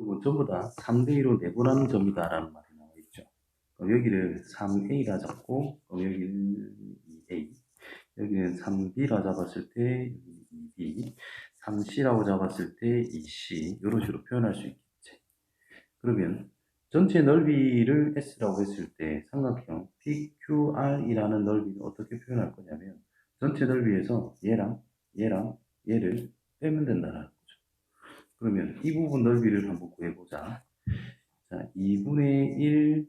그리고 전부 다 3대2로 내분하는 점이다라는 말이 나와 있죠. 그럼 여기를 3A라 잡고, 그럼 여기는 2A, 여기는 3B라 잡았을 때 2B, 3C라고 잡았을 때 2C, 이런 식으로 표현할 수 있겠지. 그러면 전체 넓이를 S라고 했을 때 삼각형 PQR이라는 넓이는 어떻게 표현할 거냐면 전체 넓이에서 얘랑 얘랑 얘를 빼면 거죠. 그러면 이 부분 넓이를 한번 구해보자. 자, 2분의 1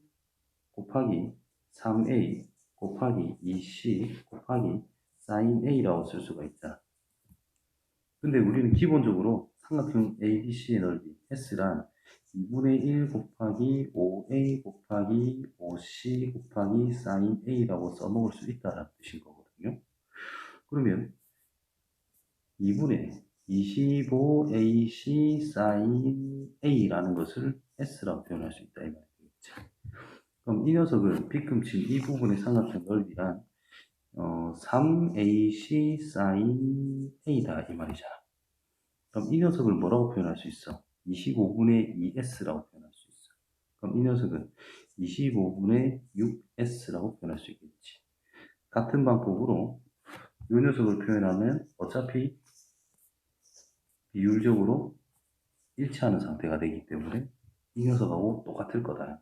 곱하기 3a 곱하기 2c 곱하기 sin a라고 쓸 수가 있다. 근데 우리는 기본적으로 삼각형 ABC의 넓이 S란 2분의 1 곱하기 5a 곱하기 5c 곱하기 sin a라고 써먹을 수 있다는 뜻인 거거든요. 그러면 2분의 25ac sin a라는 것을 s라고 표현할 수 있다. 그럼 이 녀석은 빗금친 이 부분의 삼각형 넓이란 어, 3ac sin a다 이 말이잖아. 그럼 이 녀석을 뭐라고 표현할 수 있어? 25분의 2s라고 표현할 수 있어. 그럼 이 녀석은 25분의 6s라고 표현할 수 있겠지. 같은 방법으로 이 녀석을 표현하면 어차피 비율적으로 일치하는 상태가 되기 때문에 이 녀석하고 똑같을 거다.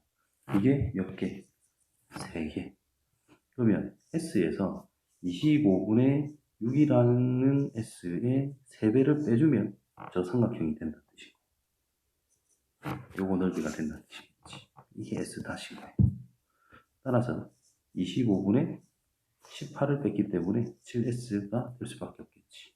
이게 몇 개? 세 개. 그러면 S에서 25분의 6이라는 S의 3배를 빼주면 저 삼각형이 된다는 뜻이고 요거 넓이가 된다는 뜻이겠지. 이게 S 다시 거예요. 따라서 25분의 18을 뺐기 때문에 7S가 될 수밖에 없겠지.